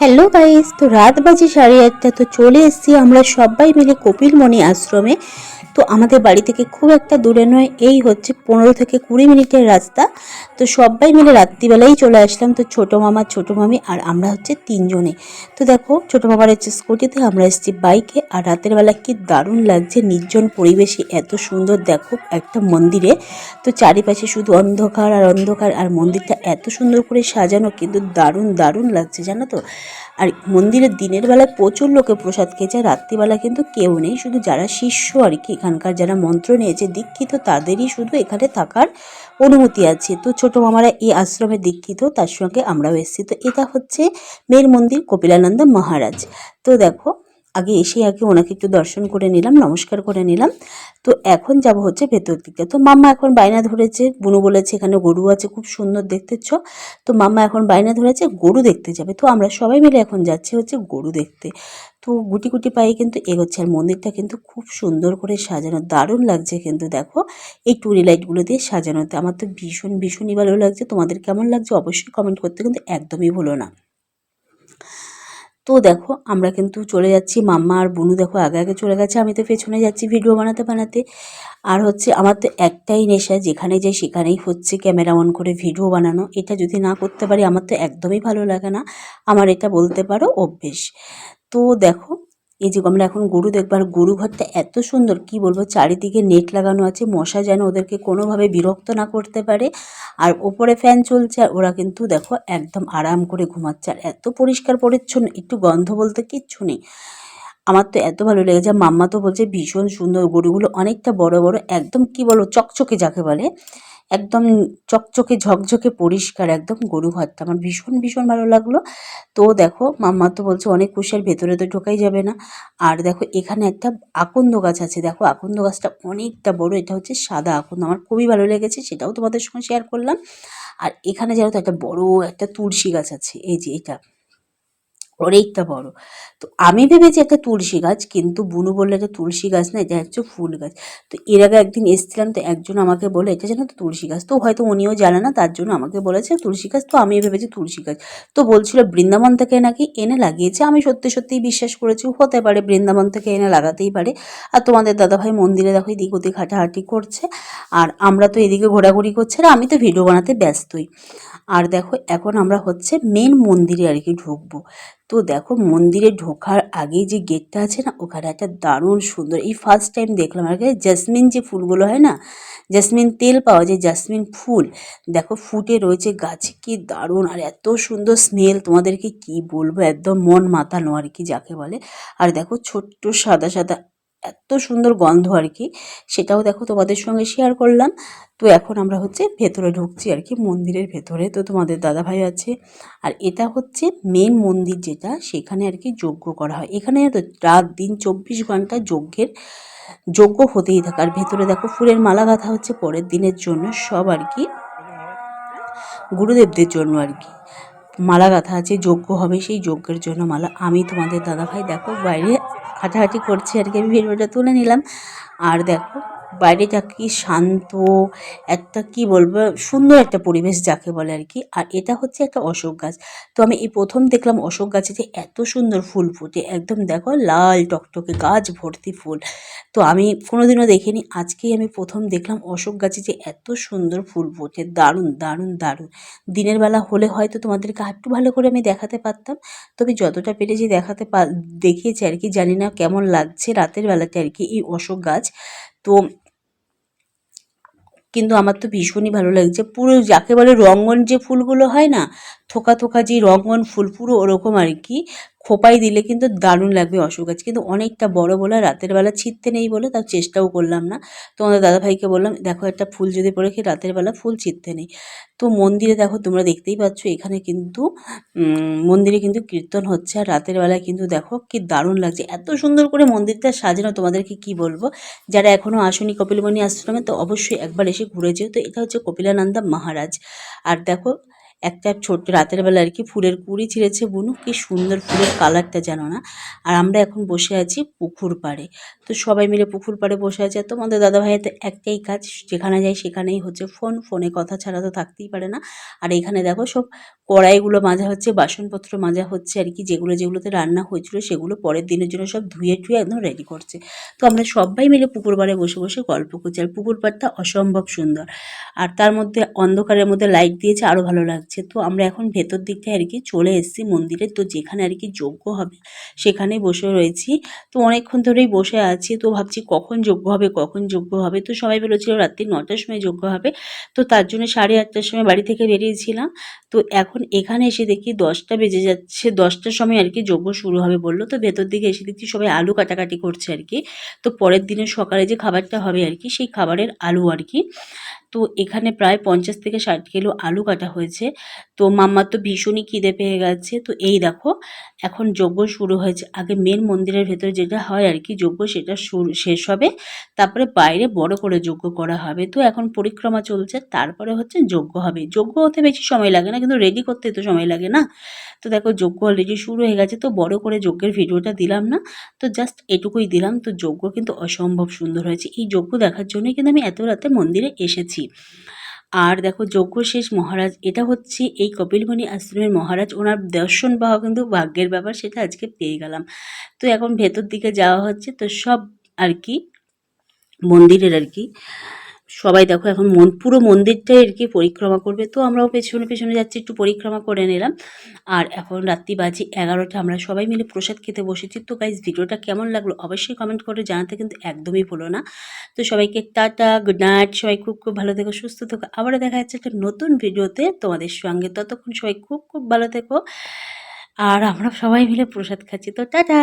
Hello guys তো রাত বাজে সাড়ে আটটা, তো চলে এসেছি আমরা সবাই মিলে কপিলমণি আশ্রমে। তো আমাদের বাড়ি থেকে খুব একটা দূরে নয়, এই হচ্ছে পনেরো থেকে কুড়ি মিনিটের রাস্তা। তো সবাই মিলে রাত্রিবেলাই চলে আসলাম, তো ছোটো মামা, ছোটো মামি আর আমরা হচ্ছে তিনজনে। তো দেখো, ছোটো মামার হচ্ছে স্কুটিতে আমরা এসেছি বাইকে আর রাতের বেলা কি দারুণ লাগছে, নির্জন পরিবেশে এত সুন্দর দেখো একটা মন্দিরে। তো চারিপাশে শুধু অন্ধকার আর অন্ধকার আর মন্দিরটা এত সুন্দর করে সাজানো, কিন্তু দারুণ দারুণ লাগছে, জানো তো। আর মন্দিরের দিনের বেলায় প্রচুর লোকে প্রসাদ খেয়েছে রাত্রিবেলা কিন্তু কেউ নেই, শুধু যারা শিষ্য আর কি এখানকার যারা মন্ত্র নিয়েছে, দীক্ষিত তাদেরই শুধু এখানে থাকার অনুমতি আছে। তো ছোট মামারা এই আশ্রমে দীক্ষিত, তার সঙ্গে আমরাও এসেছি। তো এটা হচ্ছে মেয়ের মন্দির কপিলানন্দ মহারাজ। তো দেখো আগে এসে আগে ওনাকে একটু দর্শন করে নিলাম, নমস্কার করে নিলাম। তো এখন যাব হচ্ছে ভেতর দিকে। তো মাম্মা এখন বায়না ধরেছে, বুনু বলেছে এখানে গরু আছে, খুব সুন্দর দেখতেছ তো মাম্মা এখন বায়না ধরেছে, গরু দেখতে যাবে। তো আমরা সবাই মিলে এখন যাচ্ছি হচ্ছে গরু দেখতে। তো গুটি গুটি পায়ে কিন্তু এগোচ্ছে আর মন্দিরটা কিন্তু খুব সুন্দর করে সাজানো, দারুণ লাগছে কিন্তু দেখো। এই টুরি লাইটগুলো দিয়ে সাজানোতে আমার তো ভীষণ ভীষণই ভালো লাগছে। তোমাদের কেমন লাগছে অবশ্যই কমেন্ট করতে কিন্তু একদমই ভুলো না। তো দেখো, আমরা কিন্তু চলে যাচ্ছি। মাম্মা আর বুনু দেখো আগে আগে চলে গেছে, আমি তো পেছনে যাচ্ছি ভিডিও বানাতে বানাতে। আর হচ্ছে আমার তো একটাই নেশা, যেখানে যাই সেখানেই হচ্ছে ক্যামেরা অন করে ভিডিও বানানো। এটা যদি না করতে পারি, আমার তো একদমই ভালো লাগে না। আমার এটা বলতে পারো অভ্যেস। তো দেখো এই যে আমরা এখন গরু দেখব, আর গরু ঘরটা এত সুন্দর, কি বলব, চারিদিকে নেট লাগানো আছে, মশা যেন ওদেরকে কোনোভাবে বিরক্ত না করতে পারে। আর ওপরে ফ্যান চলছে, আর ওরা কিন্তু দেখো একদম আরাম করে ঘুমাচ্ছে, আর এত পরিষ্কার পরিচ্ছন্ন, একটু গন্ধ বলতে কিচ্ছু নেই। আমার তো এত ভালো লেগেছে মাম্মা তো বলছে ভীষণ সুন্দর, গরুগুলো অনেকটা বড় বড়, একদম কি বলো চকচকে যাকে বলে। একদম চকচকে, ঝকঝকে, পরিষ্কার, একদম গরু ঘরটা আমার ভীষণ ভীষণ ভালো লাগল। তো দেখো, মাম্মা তো বলছে, অনেক কুশার ভেতরে তো ঢোকাই যাবে না। আর দেখো, এখানে একটা আকন্দ গাছ আছে। দেখো, আকন্দ গাছটা অনেকটা বড়। এটা হচ্ছে সাদা আকন্দ। আমার খুবই ভালো লেগেছে, সেটাও তোমাদের সঙ্গে শেয়ার করলাম। আর এখানে যেন তো, একটা বড় একটা তুলসী গাছ আছে। এই যে এটা। অনেকটা বড়। তো আমি ভেবেছি একটা তুলসী গাছ, কিন্তু বুনু বলল এটা তুলসী গাছ না, এটা হচ্ছে ফুল গাছ। তো এর আগে একদিন এসেছিলাম, তো একজন আমাকে বলে, এটা যেন তো তুলসী গাছ? তো হয়তো উনিও জানে না, তার জন্য আমাকে বলেছে, তুলসী গাছ? তো আমি ভেবেছি তুলসী গাছ। তো বলছিল, বৃন্দাবন থেকে নাকি এনে লাগিয়েছে? আমি সত্যি সত্যিই বিশ্বাস করেছি, হতে পারে বৃন্দাবন থেকে এনে লাগাতেই পারে। আর তোমাদের দাদাভাই মন্দিরে দেখো, এদিক ওদিক হাঁটাহাঁটি করছে। আর আমরা তো এদিকে ঘোরাঘুরি করছে, আর আমি তো ভিডিও বানাতে ব্যস্তই। আর দেখো, এখন আমরা হচ্ছে মেন মন্দিরে আর কি ঢুকবো। তো দেখো মন্দিরে ঢোকার আগে যে গেটটা আছে না, ওখানে একটা দারুণ সুন্দর, এই ফার্স্ট টাইম দেখলাম আর জাসমিন যে ফুলগুলো হয় না জাসমিন তেল পাওয়া যায় জাসমিন ফুল, দেখো ফুটে রয়েছে গাছে, কি দারুণ আর এত সুন্দর স্মেল তোমাদেরকে কি বলব, একদম মন মাতানো আর কি যাকে বলে। আর দেখো ছোট্ট সাদা সাদা এত সুন্দর গন্ধ আর কি সেটাও দেখো তোমাদের সঙ্গে শেয়ার করলাম। তো এখন আমরা হচ্ছে ভেতরে ঢুকছি আর কি মন্দিরের ভেতরে। তো তোমাদের দাদাভাই আছে, আর এটা হচ্ছে মেন মন্দির যেটা, সেখানে আর কি যজ্ঞ করা হয়। এখানে তো রাত দিন চব্বিশ ঘণ্টা যজ্ঞের, যজ্ঞ হতেই থাকে। আর ভেতরে দেখো ফুলের মালা গাঁথা হচ্ছে পরের দিনের জন্য, সব আর কি গুরুদেবদের জন্য আর কি মালা গাঁথা আছে, যজ্ঞ হবে সেই যজ্ঞের জন্য মালা। আমি তোমাদের দাদাভাই দেখো বাইরে হাঁটাহাঁটি করছি আর কি আমি ভিডিওটা তুলে নিলাম। আর দেখো বাইরেটা কি শান্ত, একটা কি বলব, সুন্দর একটা পরিবেশ যাকে বলে আর কি। আর এটা হচ্ছে একটা অশোক গাছ। তো আমি এই প্রথম দেখলাম অশোক গাছে যে এত সুন্দর ফুল ফুটে। একদম দেখো, লাল টকটকে গাছ ভর্তি ফুল। তো আমি কোনোদিনও দেখিনি, আজকেই আমি প্রথম দেখলাম অশোক গাছে যে এত সুন্দর ফুল ফোটে। দারুণ দারুণ দারুণ। দিনের বেলা হলে হয়তো তোমাদেরকে একটু ভালো করে আমি দেখাতে পারতাম। তবে যতটা পেরেছি দেখাতে দেখিয়েছি আর কি, জানি না কেমন লাগছে রাতের বেলাতে আর কি এই অশোক গাছ। তো কিন্তু আমার তো ভীষণই ভালো লাগছে। পুরো যাকে বলে রঙন যে ফুলগুলো হয় না, থোকা থোকা যে রঙন ফুল, পুরো ওরকম আর কি। খোপাই দিলে কিন্তু দারুণ লাগবে অশোক গাছ। কিন্তু অনেকটা বড় বলে রাতের বেলা ছিঁড়তে নেই বলে তাও চেষ্টাও করলাম না। তো আমাদের দাদাভাইকে বললাম, দেখো একটা ফুল যদি পড়ে কি রাতের বেলা ফুল ছিঁড়তে নেই। তো মন্দিরে দেখো তোমরা দেখতেই পাচ্ছ, এখানে কিন্তু মন্দিরে কিন্তু কীর্তন হচ্ছে। আর রাতের বেলায় কিন্তু দেখো কি দারুণ লাগছে। এত সুন্দর করে মন্দিরটা সাজানো, তোমাদেরকে কি বলব? যারা এখনও আসনি কপিলমণি আশ্রমে তো অবশ্যই একবার এসে ঘুরে যেও। তো এটা হচ্ছে কপিলানন্দা মহারাজ। আর দেখো একটা ছোট্ট রাতের বেলা আর কি ফুলের কুড়ি ছিঁড়েছে বুনু, কি সুন্দর ফুলের কালারটা জানো না। আর আমরা এখন বসে আছি পুকুর পাড়ে। তো সবাই মিলে পুকুর পাড়ে বসে আছে। তোমাদের দাদা ভাইয়ের তো একটাই কাজ, যেখানে যাই সেখানেই হচ্ছে ফোন। ফোনে কথা ছাড়া তো থাকতেই পারে না। আর এখানে দেখো সব কড়াইগুলো মাজা হচ্ছে, বাসনপত্র মাজা হচ্ছে আর কি, যেগুলো যেগুলোতে রান্না হয়েছিল সেগুলো পরের দিনের জন্য সব ধুয়ে টুয়ে একদম রেডি করছে। তো আমরা সবাই মিলে পুকুর পাড়ে বসে বসে গল্প করছি আর পুকুর পাড়টা অসম্ভব সুন্দর। আর তার মধ্যে অন্ধকারের মধ্যে লাইট দিয়েছে আরও ভালো লাগছে। তো আমরা এখন ভেতর দিকটায় আর কি চলে এসেছি মন্দিরে। তো যেখানে আর কি যজ্ঞ হবে সেখানেই বসে রয়েছি। তো অনেকক্ষণ ধরেই বসে আছি। তো ভাবছি কখন যজ্ঞ হবে, কখন যজ্ঞ হবে? তো সবাই বলেছিল রাত্রি নটার সময় যজ্ঞ হবে। তো তার জন্য সাড়ে আটটার সময় বাড়ি থেকে বেরিয়েছিলাম। তো এখন এখানে এসে দেখি দশটা বেজে যাচ্ছে, দশটার সময় আর কি যজ্ঞ শুরু হবে বলল। তো ভেতর দিকে এসে দেখছি সবাই আলু কাটাকাটি করছে আর কি। তো পরের দিনে সকালে যে খাবারটা হবে আর কি, সেই খাবারের আলু আর কি। তো এখানে প্রায় পঞ্চাশ থেকে ষাট কিলো আলু কাটা হয়েছে। তো মাম্মার তো ভীষণই খিদে পেয়ে গেছে। তো এই দেখো, এখন যজ্ঞ শুরু হয়েছে। আগে মেন মন্দিরের ভেতরে যেটা হয় আর কি যজ্ঞ, সেটা শেষ হবে। তারপরে বাইরে বড় করে যজ্ঞ করা হবে। তো এখন পরিক্রমা চলছে, তারপরে হচ্ছে যজ্ঞ হবে। যজ্ঞ হতে বেশি সময় লাগে না, কিন্তু রেডি করতে তো সময় লাগে না। তো দেখো যজ্ঞ অলরেডি শুরু হয়ে গেছে, তো বড় করে যজ্ঞের ভিডিওটা দিলাম না। তো জাস্ট এটুকুই দিলাম, তো যজ্ঞ কিন্তু অসম্ভব সুন্দর হয়েছে। এই যজ্ঞ দেখার জন্যই কিন্তু আমি এত রাতে মন্দিরে এসেছি। আর দেখো যজ্ঞ শেষ মহারাজ, এটা হচ্ছে এই কপিলমণি আশ্রমের মহারাজ। ওনার দর্শন পাওয়া কিন্তু ভাগ্যের ব্যাপার, সেটা আজকে পেয়ে গেলাম। তো এখন ভেতর দিকে যাওয়া হচ্ছে, তো সব আর কি, মন্দিরের আর কি। সবাই দেখো, এখন মন, পুরো মন্দিরটাই আর কি পরিক্রমা করবে। তো আমরাও পেছনে পেছনে যাচ্ছি, একটু পরিক্রমা করে নিলাম। আর এখন রাত্রি বাজে এগারোটা, আমরা সবাই মিলে প্রসাদ খেতে বসেছি। তো গাইজ ভিডিওটা কেমন লাগল অবশ্যই কমেন্ট করে জানাতে কিন্তু একদমই ভুলো না। তো সবাইকে টাটা গুড নাইট সবাই খুব খুব ভালো থেকো, সুস্থ থেকো। আবারও দেখা যাচ্ছে একটা নতুন ভিডিওতে তোমাদের সঙ্গে। ততক্ষণ সবাই খুব খুব ভালো থেকো। আর আমরা সবাই মিলে প্রসাদ খাচ্ছি। তো টাটা!